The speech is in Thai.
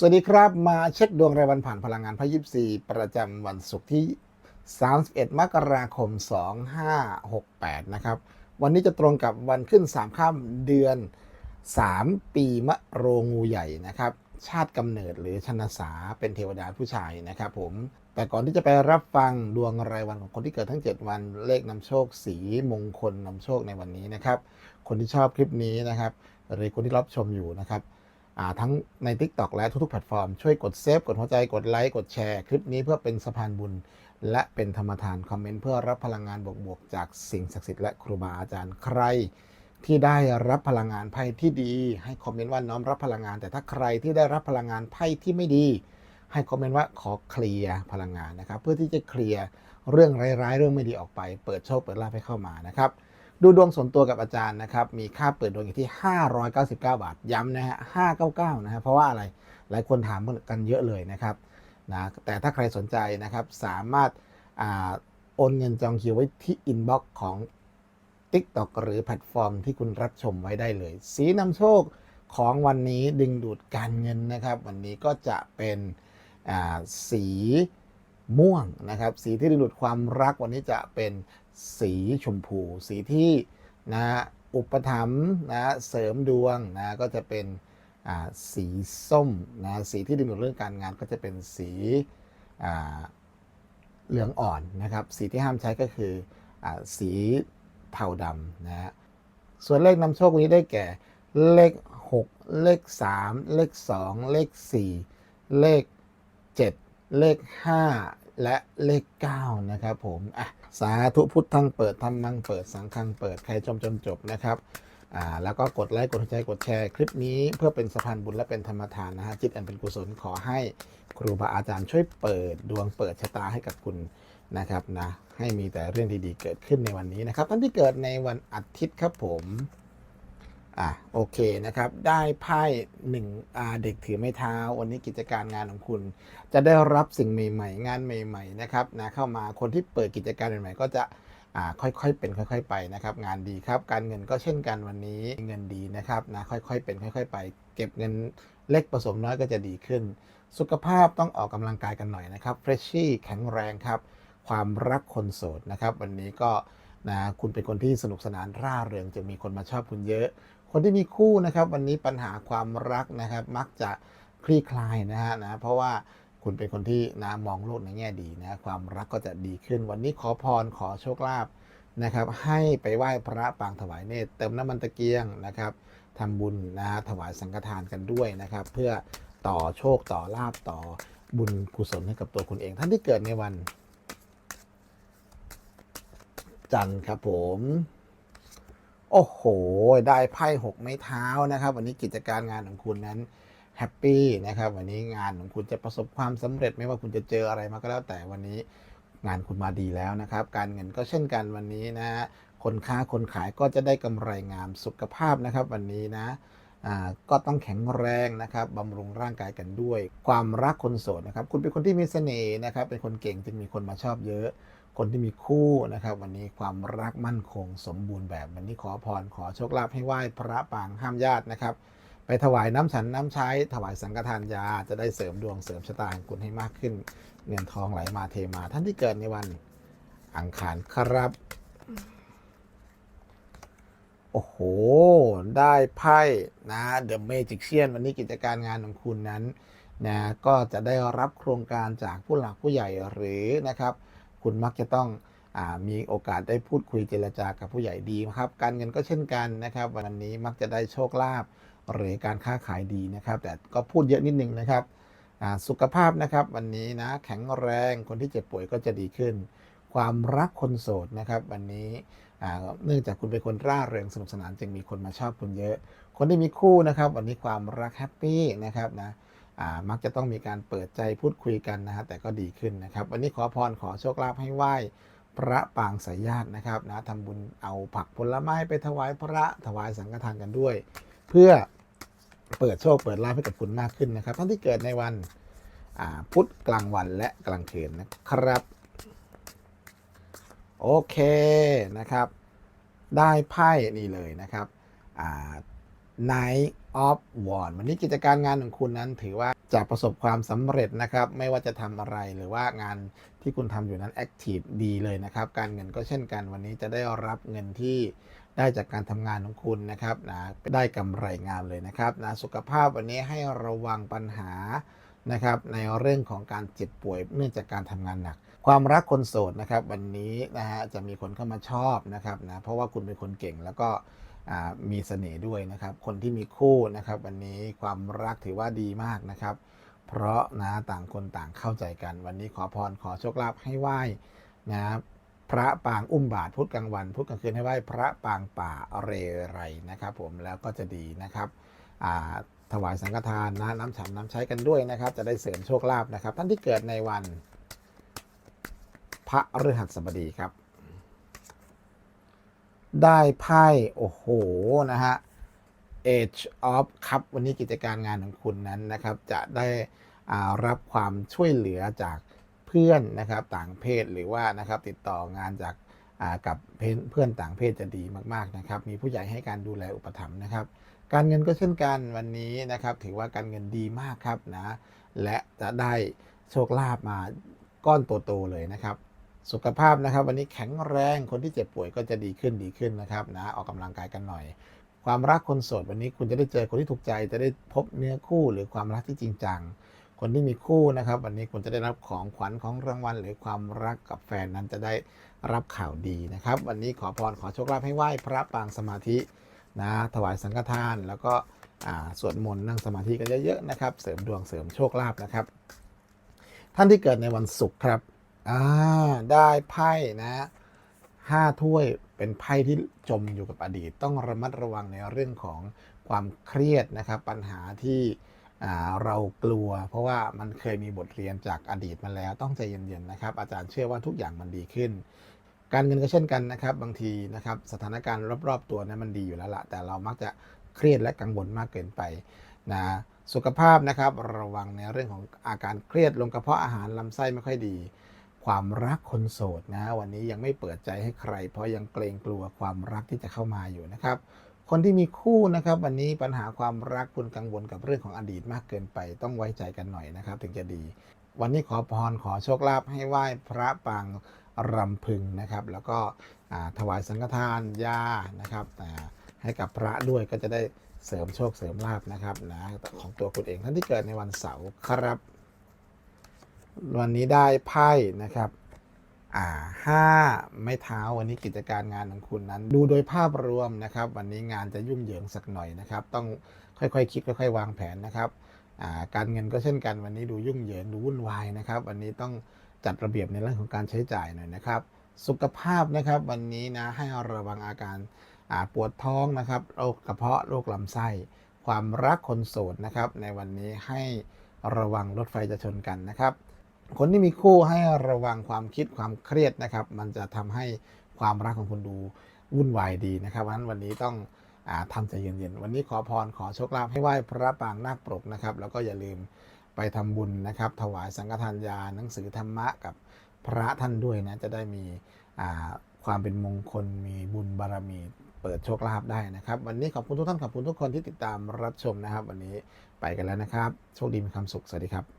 สวัสดีครับ มาเช็คดวงรายวันผ่านพลังงานพระยิบซีประจำวันศุกร์ที่ 31 มกราคม 2568 นะครับ วันนี้จะตรงกับวันขึ้น 3 ค่ำเดือน 3 ปีมะโรงงูใหญ่นะครับ ชาติกำเนิดหรือชนะสาเป็นเทวดาผู้ชายนะครับผม แต่ก่อนที่จะไปรับฟังดวงรายวันของคนที่เกิดทั้ง 7 วันเลขนำโชคสีมงคลนำโชคในวันนี้นะครับ คนที่ชอบคลิปนี้นะครับ หรือคนที่รับชมอยู่นะครับ ทั้งใน TikTok และทุกๆแพลตฟอร์ม ช่วยกดเซฟกดหัวใจกดไลค์กดแชร์คลิปนี้เพื่อเป็นสะพานบุญ และเป็นธรรมทานคอมเมนต์เพื่อรับพลังงานบวกๆจากสิ่งศักดิ์สิทธิ์และครูบาอาจารย์ใคร ที่ได้รับพลังงานไพ่ที่ดี ให้คอมเมนต์ว่าน้อมรับพลังงาน แต่ถ้าใครที่ได้รับพลังงานไพ่ที่ไม่ดี ให้คอมเมนต์ว่าขอเคลียร์พลังงานนะครับเพื่อที่จะเคลียร์เรื่องร้ายๆเรื่องไม่ดีออกไป เปิดโชคเปิดลาภให้เข้ามานะครับ ดูดวงส่วนตัวกับอาจารย์นะครับ มีค่าเปิดดวงอยู่ที่ 599 บาท ย้ำนะฮะ 599 นะฮะ เพราะว่าอะไร หลายคนถามกันเยอะเลยนะครับ นะ แต่ถ้าใครสนใจนะครับ สามารถอโอนเงินจองคิวไว้ที่อินบ็อกซ์ของ TikTok หรือแพลตฟอร์มที่คุณรับชมไว้ได้เลย สีนำโชคของวันนี้ดึงดูดการเงินนะครับ วันนี้ก็จะเป็นสีม่วงนะครับ สีที่ดึงดูดความรักวันนี้จะเป็น สีชมพู สีที่นะอุปถัมภ์นะเสริมดวงนะก็จะเป็นสีส้มนะสีที่ดึงดูดเรื่องการงานก็จะเป็นสีเหลืองอ่อนนะครับ สีที่ห้ามใช้ก็คืออสีเทาดำนะฮะส่วนเลขนำโชควันนี้ได้แก่เลข 6 เลข 3 เลข 2 เลข 4 เลข 7 เลข 5 และเลข 9 นะครับผมอะสาธุพุทธังเปิดธรรมังเปิดสังฆังเปิดใครชมจนจบนะครับอ่าแล้วก็กดไลค์กดหัวใจกดแชร์ คลิปนี้เพื่อเป็นสะพานบุญและเป็นธรรมทานนะฮะจิตอันเป็นกุศลขอให้ครูบาอาจารย์ช่วยเปิดดวงเปิดชะตาให้กับคุณนะครับนะให้มีแต่เรื่องดีๆเกิดขึ้นในวันนี้นะครับท่านที่เกิดในวันอาทิตย์ครับผม อะโอเคนะครับ ได้ไพ่หนึ่งเด็กถือไม้เท้า วันนี้กิจการงานของคุณ จะได้รับสิ่งใหม่ ๆ งานใหม่ ๆ นะครับนะเข้ามาคนที่เปิดกิจการใหม่ๆก็จะอ่าค่อยๆ เป็นค่อย ๆ ไปนะครับ งานดีครับ การเงินก็เช่นกันวันนี้เงินดีนะครับนะค่อยๆ เป็นค่อย ๆ ไป เก็บเงินเล็กผสมน้อยก็จะดีขึ้น สุขภาพต้องออกกำลังกายกันหน่อยนะครับเฟรชชี่แข็งแรงครับ ความรักคนโสดนะครับ วันนี้ก็นะคุณเป็นคนที่สนุกสนานร่าเริงจะมีคนมาชอบคุณเยอะ คนที่มีคู่นะครับ วันนี้ปัญหาความรักนะครับ มักจะคลี่คลายนะฮะนะเพราะว่าคุณเป็นคนที่นะมองโลกในแง่ดีนะความรักก็จะดีขึ้น วันนี้ขอพรขอโชคลาภนะครับ ให้ไปไหว้พระปางถวายเนตรเติมน้ำมันตะเกียงนะครับทำบุญนะฮะถวายสังฆทานกันด้วยนะครับ เพื่อต่อโชคต่อลาบต่อบุญกุศลให้กับตัวคุณเอง ท่านที่เกิดในวัน จันทร์ครับผม โอ้โห ได้ไพ่หกไม้เท้านะครับ วันนี้กิจการงานของคุณนั้นแฮปปี้นะครับวันนี้งานของคุณจะประสบความสำเร็จไม่ว่าคุณจะเจออะไรมาก็แล้วแต่วันนี้งานคุณมาดีแล้วนะครับ การเงินก็เช่นกันวันนี้นะคนค้าคนขายก็จะได้กำไรงามสุขภาพนะครับ วันนี้นะ ก็ต้องแข็งแรงนะครับบำรุงร่างกายกันด้วย ความรักคนโสดนะครับ คุณเป็นคนที่มีเสน่ห์นะครับ เป็นคนเก่งจึงมีคนมาชอบเยอะ คนที่มีคู่นะครับ วันนี้ความรักมั่นคงสมบูรณ์แบบวันนี้ขอพรขอโชคลาภให้ไหว้พระปางห้ามญาตินะครับ ไปถวายน้ำฉันน้ำใช้ ถวายสังฆทานยาจะได้เสริมดวงเสริมชะตาของคุณให้มากขึ้น เงินทองไหลมาเทมา ท่านที่เกิดในวันอังคารครับ โอ้โห ได้ไพ่นะเดอะเมจิกเชียนวันนี้กิจการงานของคุณนั้นนะก็จะได้รับโครงการจากผู้หลักผู้ใหญ่หรือนะครับ คุณมักจะต้องอมีโอกาสได้พูดคุยเจรจากับผู้ใหญ่ดีนะครับการเงินก็เช่นกันนะครับ วันนี้มักจะได้โชคลาภหรือการค้าขายดีนะครับ แต่ก็พูดเยอะนิดนึงนะครับสุขภาพนะครับ วันนี้นะแข็งแรงคนที่เจ็บป่วยก็จะดีขึ้น ความรักคนโสดนะครับ วันนี้ เนื่องจากคุณเป็นคนร่าเริงสนุกสนานจึงมีคนมาชอบคุณเยอะ คนที่มีคู่นะครับ วันนี้ความรักแฮปปี้นะครับนะมักจะต้องมีการเปิดใจพูดคุยกันนะฮะแต่ก็ดีขึ้นนะครับ วันนี้ขอพรขอโชคลาภให้ไหว้พระปางสายญาตินะครับนะทำบุญเอาผักผลไม้ไปถวายพระถวายสังฆทานกันด้วย เพื่อเปิดโชคเปิดลาภให้กับคุณมากขึ้นนะครับท่านที่เกิดในวันพุธกลางวันและกลางคืนนะครับ โอเคนะครับ ได้ไพ่นี่เลยนะครับอ่า Night of w a n วันนี้กิจการงานของคุณนั้นถือว่าจะประสบความสำเร็จนะครับ ไม่ว่าจะทำอะไรหรือว่างานที่คุณทำอยู่นั้นแอคทีฟดีเลยนะครับ การเงินก็เช่นกัน วันนี้จะได้รับเงินที่ได้จากการทำงานของคุณนะครับนะได้กำไรงามเลยนะครับนะสุขภาพวันนี้ให้ระวังปัญหานะครับในเรื่องของการเจ็บป่วยเนื่องจากการทำงานหนัก ความรักคนโสดนะครับ วันนี้นะฮะจะมีคนเข้ามาชอบนะครับนะเพราะว่าคุณเป็นคนเก่งแล้วก็มีเสน่ห์ด้วยนะครับ คนที่มีคู่นะครับ วันนี้ความรักถือว่าดีมากนะครับ เพราะนะต่างคนต่างเข้าใจกัน วันนี้ขอพรขอโชคลาภให้ไหว้นะพระปางอุ้มบาทพุธกลางวันพุธกลางคืนให้ไหว้พระปางป่าเรไรนะครับ ผมแล้วก็จะดีนะครับถวายสังฆทานนะน้ำฉันน้ำใช้กันด้วยนะครับ จะได้เสริมโชคลาภนะครับ ท่านที่เกิดในวัน พระฤหัสบดีครับ ได้ไพ่โอ้โห นะฮะ Age of Cup วันนี้กิจการงานของคุณนั้นนะครับ จะได้รับความช่วยเหลือจากเพื่อนนะครับต่างเพศหรือว่านะครับติดต่องานจากกับเพื่อนเพื่อนต่างเพศจะดีมาก ๆนะครับ มีผู้ใหญ่ให้การดูแลอุปถัมภ์นะครับ การเงินก็เช่นกันวันนี้นะครับ ถือว่าการเงินดีมากครับนะ และจะได้โชคลาภมาก้อนโตๆเลยนะครับ สุขภาพนะครับ วันนี้แข็งแรงคนที่เจ็บป่วยก็จะดีขึ้นดีขึ้นนะครับนะออกกำลังกายกันหน่อย ความรักคนโสดวันนี้คุณจะได้เจอคนที่ถูกใจจะได้พบเนื้อคู่หรือความรักที่จริงจังคนที่มีคู่นะครับ วันนี้คุณจะได้รับของขวัญของรางวัล หรือความรักกับแฟนนั้นจะได้รับข่าวดีนะครับ วันนี้ขอพรขอโชคลาภให้ไหว้พระปางสมาธินะถวายสังฆทาน แล้วก็สวดมนต์นั่งสมาธิกันเยอะๆนะครับ เสริมดวงเสริมโชคลาภนะครับ ท่านที่เกิดในวันศุกร์ครับ อ่าได้ไพ่นะห้าถ้วยเป็นไพ่ที่จมอยู่กับอดีต ต้องระมัดระวังในเรื่องของความเครียดนะครับ ปัญหาที่เรากลัว เพราะว่ามันเคยมีบทเรียนจากอดีตมาแล้วต้องใจเย็นๆนะครับ อาจารย์เชื่อว่าทุกอย่างมันดีขึ้น การเงินก็เช่นกันนะครับ บางทีนะครับสถานการณ์รอบๆตัวนั้นมันดีอยู่แล้วละแต่เรามักจะเครียดและกังวลมากเกินไปนะสุขภาพนะครับระวังในเรื่องของอาการเครียดลงกระเพาะอาหารลำไส้ไม่ค่อยดี ความรักคนโสดนะวันนี้ยังไม่เปิดใจให้ใคร เพราะยังเกรงกลัวความรักที่จะเข้ามาอยู่นะครับ คนที่มีคู่นะครับ วันนี้ปัญหาความรักคุณกังวลกับเรื่องของอดีตมากเกินไป ต้องไว้ใจกันหน่อยนะครับ ถึงจะดี วันนี้ขอพรขอโชคลาภให้ไหว้พระปางรำพึงนะครับ แล้วก็ถวายสังฆทานยานะครับอ่ให้กับพระด้วยก็จะได้เสริมโชคเสริมลาภนะครับนะของตัวคุณเองท่านที่เกิดในวันเสาร์ครับ วันนี้ได้ไพ่นะครับอ่าห้าไม้เท้าวันนี้กิจการงานของคุณนั้น ดูโดยภาพรวมนะครับ วันนี้งานจะยุ่งเหยิงสักหน่อยนะครับ ต้องค่อยๆคิดค่อยๆ วางแผนนะครับอ่าการเงินก็เช่นกันวันนี้ดูยุ่งเหยิงดูวุ่นวายนะครับ วันนี้ต้องจัดระเบียบในเรื่องของการใช้จ่ายหน่อยนะครับ สุขภาพนะครับวันนี้นะให้ระวังอาการอ่าปวดท้องนะครับโรคกระเพาะโรคลำไส้ ความรักคนโสดนะครับ ในวันนี้ให้ระวังรถไฟจะชนกันนะครับ คนที่มีคู่ให้ระวังความคิดความเครียดนะครับ มันจะทำให้ความรักของคุณดูวุ่นวายดีนะครับเพราะฉะนั้นวันนี้ต้องอาทำใจเย็นๆวันนี้ขอพรขอโชคลาภให้ไหว้พระปางนาคปรกนะครับ แล้วก็อย่าลืมไปทำบุญนะครับ ถวายสังฆทานยาหนังสือธรรมะกับพระท่านด้วยนะจะได้มีความเป็นมงคลมีบุญบารมีเปิดโชคลาภได้นะครับ วันนี้ขอบคุณทุกท่านขอบคุณทุกคนที่ติดตามรับชมนะครับ วันนี้ไปกันแล้วนะครับ โชคดีมีความสุขสวัสดีครับ